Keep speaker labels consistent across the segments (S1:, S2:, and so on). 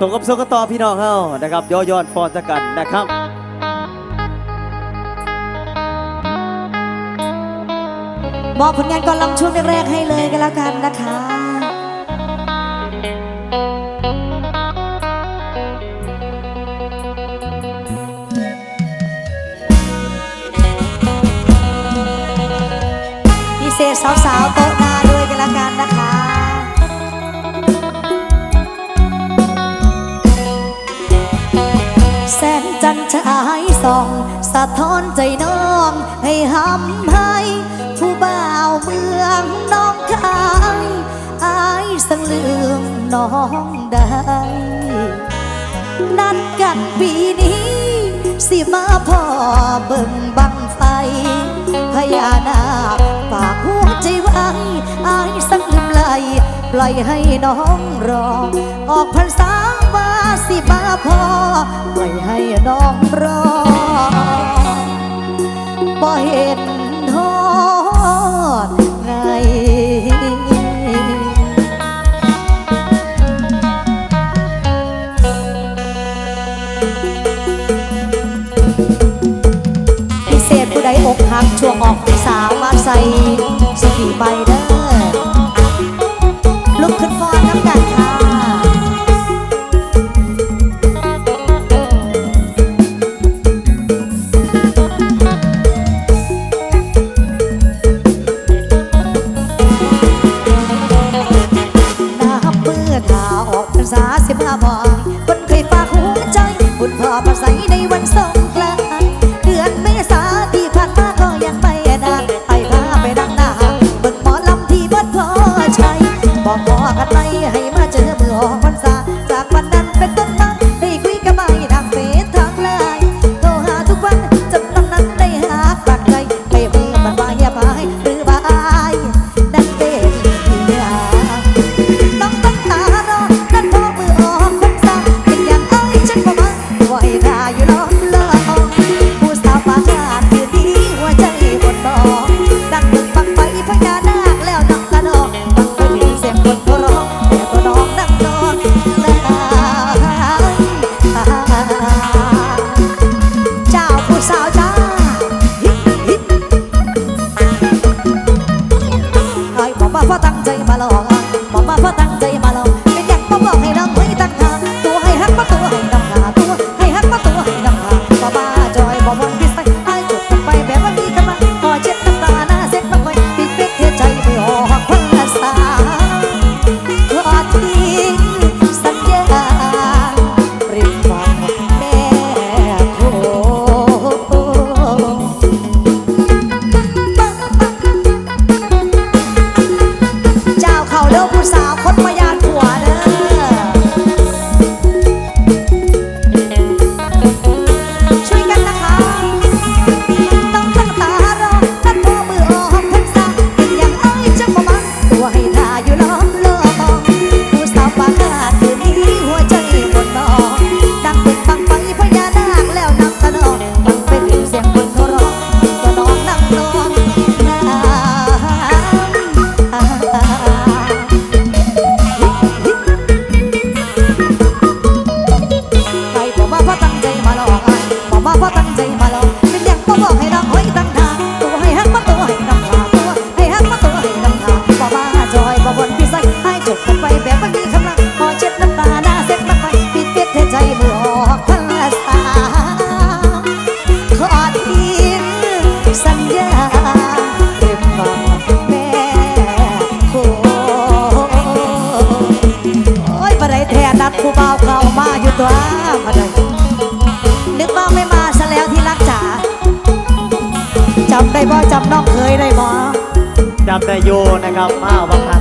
S1: ตรงกับโซกต่พี่น้องเฮานะครับย่อยอดฟอนสกันนะครับ
S2: บอกผลงานก่อนลำช่วงแรกๆให้เลยกันแล้วกันนะคะสาวๆโต สอง สะท้อนใจน้อง ให้หำให้ ผู้บ่าวเมืองน้องคายอายสังลืมน้องได้นัดกันปีนี้ สิมาพ่อเบิ่งบังไฟพญานาคฝากหัวใจไว้อายสังลืมไหลปล่อยให้น้องรอออกพรรษา สิบาพอปล่อยให้น้องรอบ่เห็นทอดไงพิเศษผู้ใดอกหักชั่วออกสาวมาใส่สกีใบเด้อลุกขึ้นฟอนน้ำกันค่ะ se pra voz. จำได้บ่จำน้องเคยได้บ่
S1: จำได้โยนะครับมาบางครั้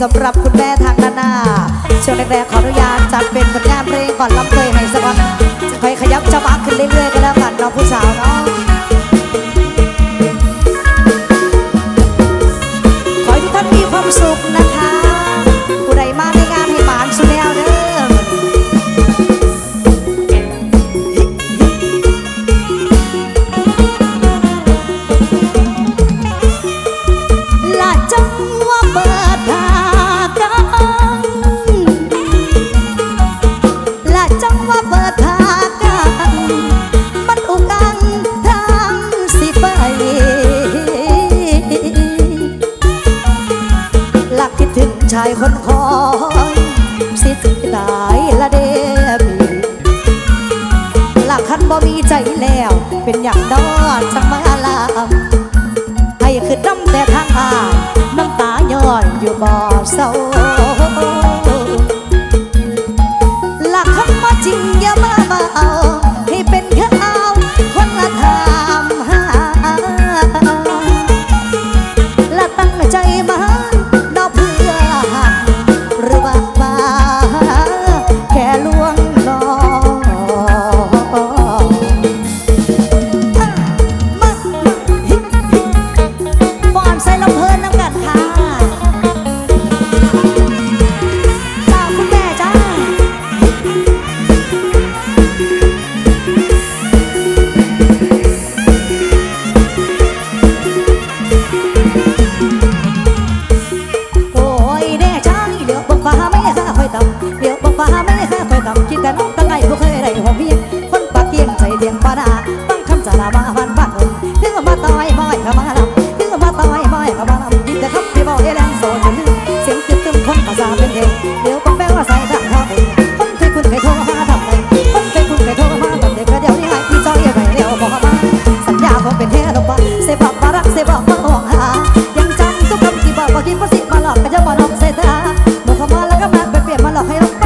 S2: สำหรับคุณแม่ทางด้านหน้าช่วงแรกๆขออนุญาตจัดเป็นผลงานเพลงก่อนลำ เป็นอย่างดอดจังมาลามให้คืนน้ำแต่ทางอายน้ำตาย่อยอยู่บ่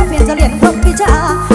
S2: 变着脸，何 giao.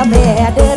S2: แล้ม่เด้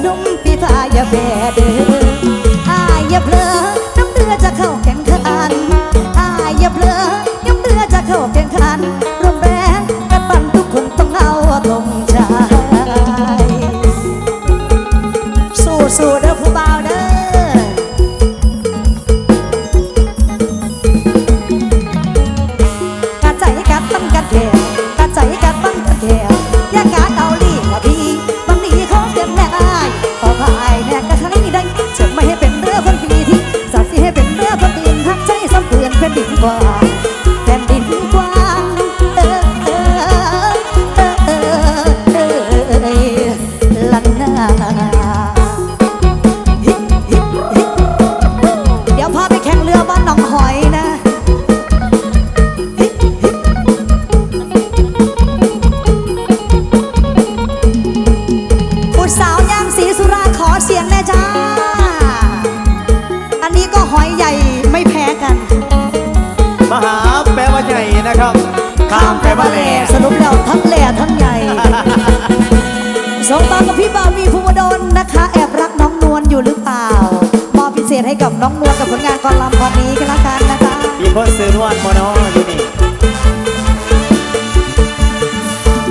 S2: น้องมัวกับ
S1: ผ
S2: ลงานกอนลำวันนี้กันละกันนะคะมีคนซื้อนวดม
S1: โนอยู่นี่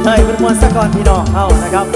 S1: เฮ้ยเป็นมวลสะก่อนพี่น้องเข้านะครับ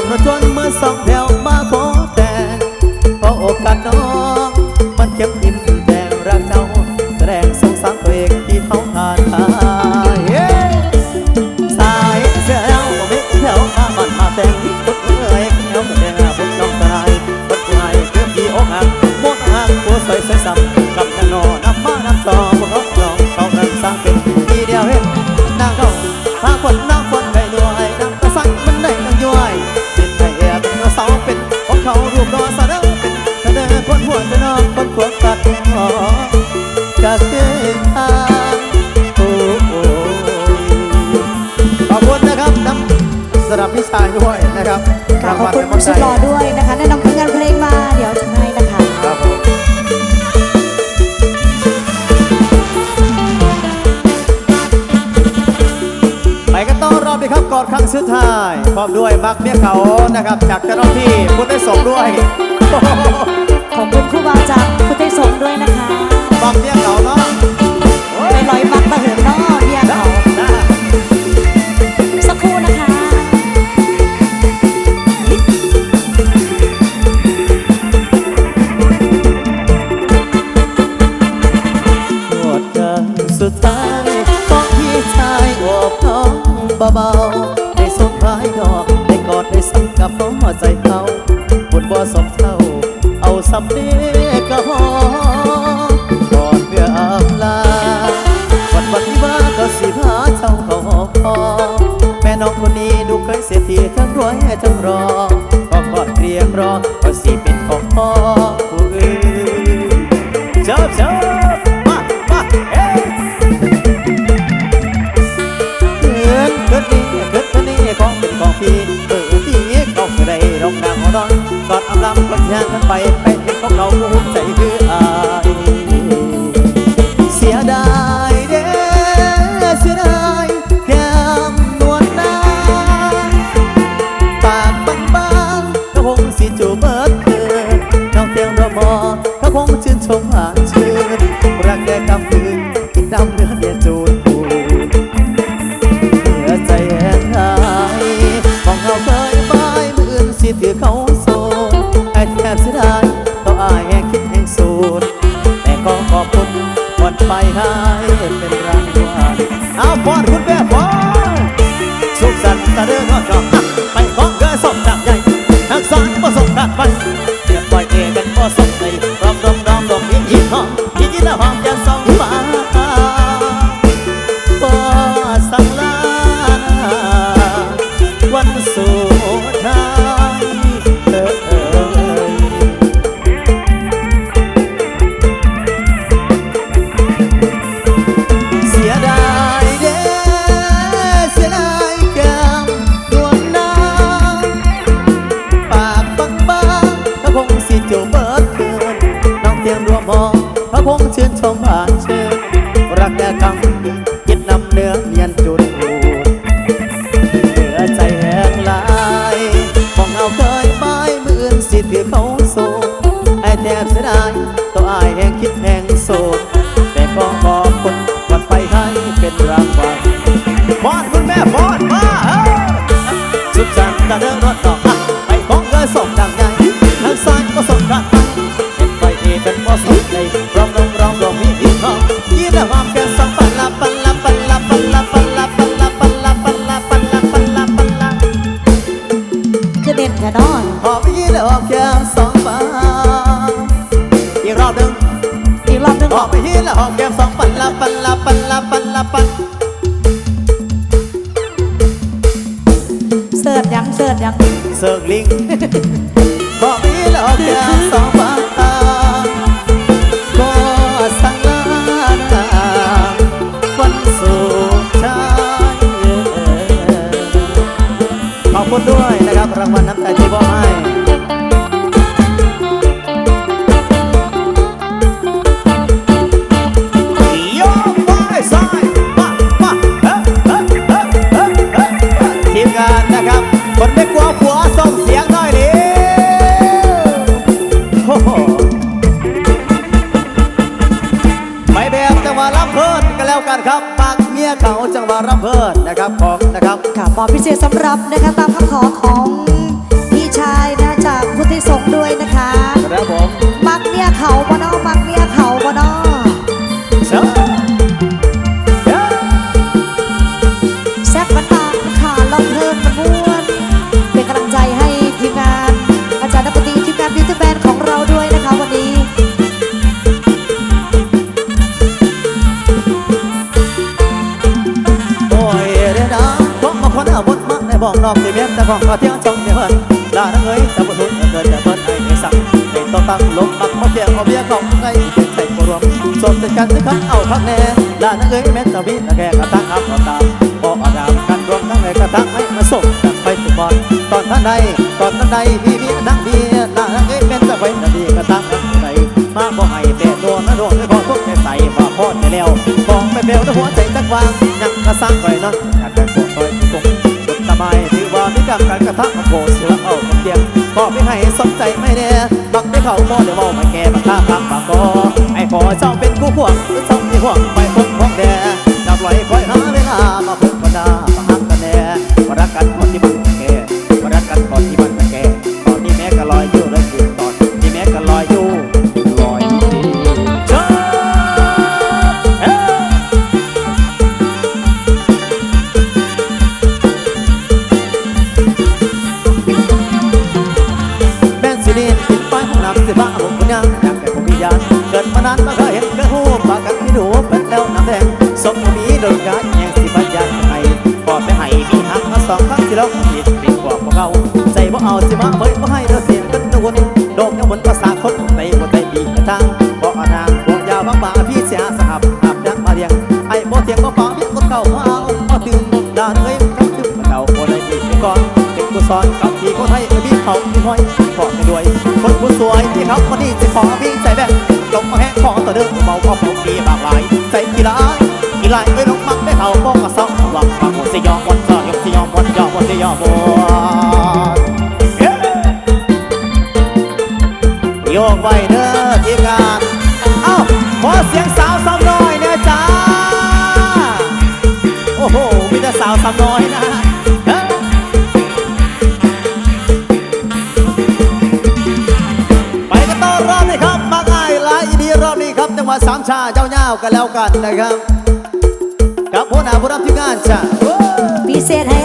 S1: กับรถชนเมื่อสองแถวมาขอแต่พอโอกาสน้อง มันเข็มอิ่มแดงรักเจ้าแรงสงสารตัวเองที่เขาขาดหายสายเสียแล้วก็ไม่แถวมาบันมาแต่งที่ตุ๊กเลยแถวแต่งหน้าบนน้องตายคนไทยเพื่อพี่อกหักมดหักหัวใสใส่ซ้ำ เมี
S2: ย
S1: เขานะครับ จากเจ้าหน้าที่
S2: พุทธสงด้วย ลำ
S1: ก็เสียากันไปไปเขาเขาภูมิใจคือ ชอบไปของเกอสมดังใหญ่ทักษะผสมกันไปเรียบปล่อยเอกันผสมในรอมรอมรอมรอมยินยินหอมยินยินหอมจะสองฝา ฟอนมาเสุดสันตะเดินรถต่อ ลิง องนอกสิ
S2: เมี
S1: ยนแต่ของขอเที่ยงจงเดือนลาทั้งเอ้
S2: ยสั
S1: บ
S2: ปะรดเงิ
S1: นแต่เพิ่นให้ไม่สั่งในต้องตั้งลมมักมาเพียงเอาเบี้ยกองใคใส่กนใจกรวมสมใจกันที่รัาเอาพักแน่ลาทั้งเอ้ยแม่ตะวิตะแกกระตั้งอับกระตาบอกอาดามกันรวมทั้งไในกระตั้งไห้มาส่งกันไปถึงบอลตอนท่านใดตอนท่านใดพี่พี่นักเบี้ยลาทั้งเอ้ยแม่ตะไว้ตะดีกระตั้งกันใหนมาบอกให้แต่โดนนะโดนไม่พอทุกข์ใส่มาพอดไปเลี้ยวบอกไปเบลนะหัวใจตะวันยังกระสังไปนั่น ดำการกระทะมาโผเสือเอ้าเตียงบอกไม่ให้สนใจไม่แน่บักได้เขามอเดี๋ยวมองมาแก่บักตาพักบักคอไอ้พอเจ้าเป็นกู้พวก to fall กันแล้วกันนะครับ กับหัวหน้าผู้รับทีมงานจ้า
S2: พิเศษให้